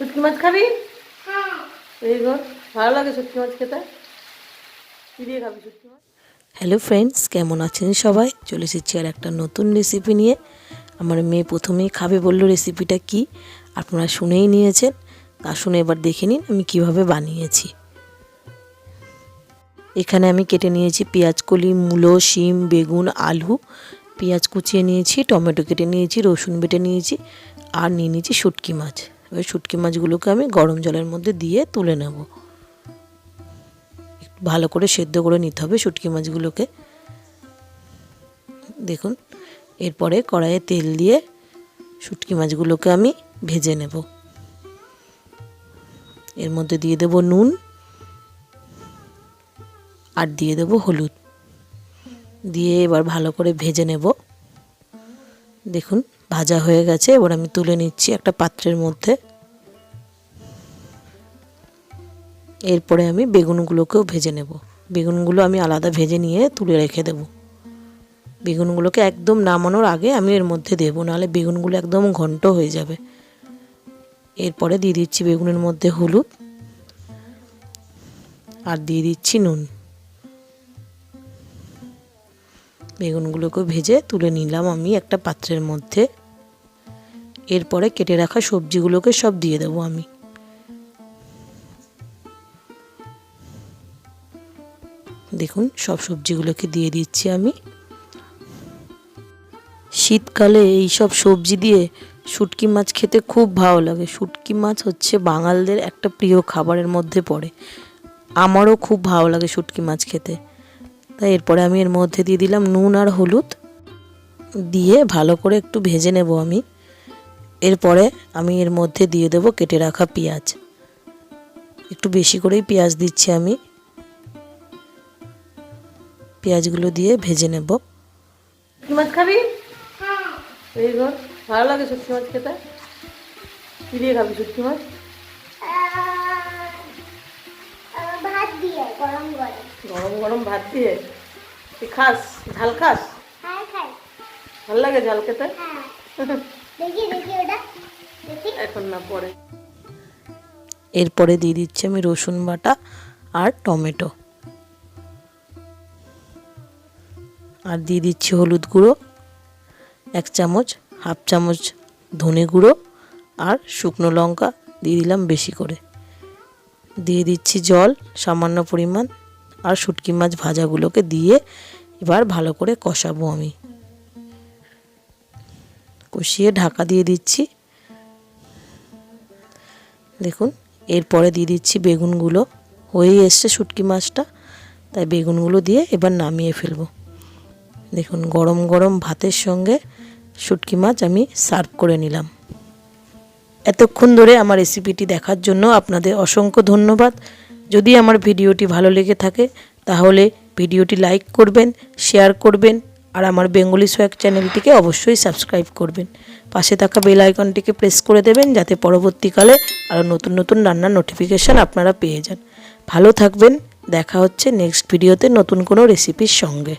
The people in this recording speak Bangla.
শুটকি মাছ খাবি? এই গো, ভালো লাগে শুটকি মাছ খেতে। খাবি শুটকি মাছ? হ্যালো ফ্রেন্ডস কেমন আছেন সবাই? চলে এসেছি আর একটা নতুন রেসিপি নিয়ে। আমার মেয়ে প্রথমেই খাবে বলল রেসিপিটা কি, আপনারা শুনেই নিয়েছেন। তা শুনে এবার দেখে নিন আমি কীভাবে বানিয়েছি। এখানে আমি কেটে নিয়েছি পেঁয়াজ কলি, মূলো, শিম, বেগুন, আলু। পেঁয়াজ কুচিয়ে নিয়েছি, টমেটো কেটে নিয়েছি, রসুন বেটে নিয়েছি, আর নিয়ে নিয়েছি শুটকি মাছ। এবার শুটকি মাছগুলোকে আমি গরম জলের মধ্যে দিয়ে তুলে নেব। ভালো করে সেদ্ধ করে নিতে হবে শুটকি মাছগুলোকে। দেখুন, এরপরে কড়াইয়ে তেল দিয়ে শুটকি মাছগুলোকে আমি ভেজে নেব। এর মধ্যে দিয়ে দেব নুন আর দিয়ে দেব হলুদ। দিয়ে এবার ভালো করে ভেজে নেব। দেখুন ভাজা হয়ে গেছে, এবার আমি তুলে নিচ্ছি একটা পাত্রের মধ্যে। এরপরে আমি বেগুনগুলোকেও ভেজে নেব। বেগুনগুলো আমি আলাদা ভেজে নিয়ে তুলে রেখে দেব। বেগুনগুলোকে একদম নামানোর আগে আমি এর মধ্যে দেবো, নাহলে বেগুনগুলো একদম ঘন্ট হয়ে যাবে। এরপরে দিয়ে দিচ্ছি বেগুনের মধ্যে হলুদ আর দিয়ে দিচ্ছি নুন। বেগুনগুলোকে ভেজে তুলে নিলাম আমি একটা পাত্রের মধ্যে। এরপরে কেটে রাখা সবজিগুলোকে সব দিয়ে দেবো আমি। দেখুন, সব সবজিগুলোকে দিয়ে দিচ্ছি আমি। শীতকালে এই সব সবজি দিয়ে শুটকি মাছ খেতে খুব ভালো লাগে। শুটকি মাছ হচ্ছে বাঙালদের একটা প্রিয় খাবারের মধ্যে পড়ে। আমারও খুব ভালো লাগে শুটকি মাছ খেতে। তাই এরপরে আমি এর মধ্যে দিয়ে দিলাম নুন আর হলুদ। দিয়ে ভালো করে একটু ভেজে নেব আমি। এরপরে আমি এর মধ্যে দিয়ে দেব কেটে রাখা পেঁয়াজ। একটু বেশি করেই পেঁয়াজ দিচ্ছি আমি। পেঁয়াজগুলো দিয়ে ভেজে নেব। মাছ খাবি? এই ভালো লাগে শুটকি মাছ খেতে কি দিয়ে খাবি শুটকি মাছ ভাত দিয়ে গরম গরম। গরম গরম ভাত দিয়ে? তুই খাস? ঝাল খাস? হ্যাঁ খাই। ভালো লাগে ঝাল খেতে? দেখি দেখি ওটা দেখি। এখন না পরে। এরপরে দিয়ে দিচ্ছি আমি রসুন বাটা আর টমেটো। আর দিয়ে দিচ্ছি হলুদ গুঁড়ো এক চামচ হাফ চামচ ধনে গুঁড়ো আর শুকনো লঙ্কা দিয়ে দিলাম বেশি করে। দিয়ে দিচ্ছি জল সামান্য পরিমাণ আর শুটকি মাছ ভাজাগুলোকে দিয়ে এবার ভালো করে কষাবো আমি। কষিয়ে ঢাকা দিয়ে দিচ্ছি। দেখুন, এরপরে দিয়ে দিচ্ছি বেগুনগুলো। হয়েই এসছে শুটকি মাছটা, তাই বেগুনগুলো দিয়ে এবার নামিয়ে ফেলব। দেখুন, গরম গরম ভাতের সঙ্গে শুটকি মাছ আমি সার্ভ করে নিলাম। এতক্ষণ ধরে আমার রেসিপিটি দেখার জন্য আপনাদের অসংখ্য ধন্যবাদ। যদি আমার ভিডিওটি ভালো লেগে থাকে, তাহলে ভিডিওটি লাইক করবেন, শেয়ার করবেন আর আমার বেঙ্গলি সোয়াক চ্যানেলটিকে অবশ্যই সাবস্ক্রাইব করবেন। পাশে থাকা বেল আইকনটিকে প্রেস করে দেবেন যাতে পরবর্তীকালে আরও নতুন নতুন রান্নার নোটিফিকেশান আপনারা পেয়ে যান। ভালো থাকবেন, দেখা হচ্ছে নেক্সট ভিডিওতে নতুন কোনো রেসিপির সঙ্গে।